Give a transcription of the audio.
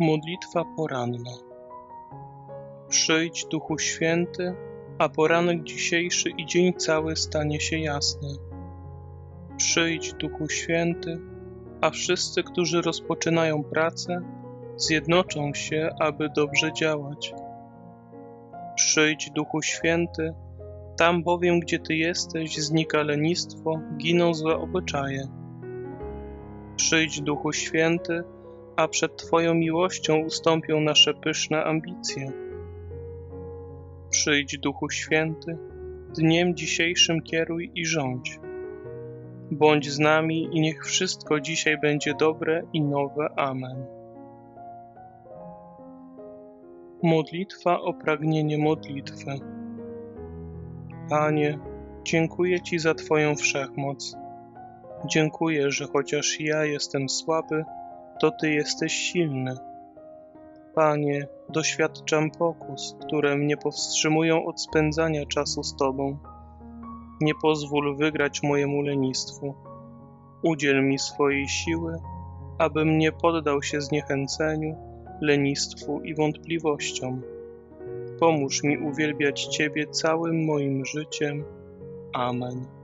Modlitwa poranna. Przyjdź, Duchu Święty, a poranek dzisiejszy i dzień cały stanie się jasny. Przyjdź, Duchu Święty, a wszyscy, którzy rozpoczynają pracę, zjednoczą się, aby dobrze działać. Przyjdź, Duchu Święty, tam bowiem, gdzie Ty jesteś, znika lenistwo, giną złe obyczaje. Przyjdź, Duchu Święty, a przed Twoją miłością ustąpią nasze pyszne ambicje. Przyjdź, Duchu Święty, dniem dzisiejszym kieruj i rządź. Bądź z nami i niech wszystko dzisiaj będzie dobre i nowe. Amen. Modlitwa o pragnienie modlitwy. Panie, dziękuję Ci za Twoją wszechmoc. Dziękuję, że chociaż ja jestem słaby, to Ty jesteś silny. Panie, doświadczam pokus, które mnie powstrzymują od spędzania czasu z Tobą. Nie pozwól wygrać mojemu lenistwu. Udziel mi swojej siły, abym nie poddał się zniechęceniu, lenistwu i wątpliwościom. Pomóż mi uwielbiać Ciebie całym moim życiem. Amen.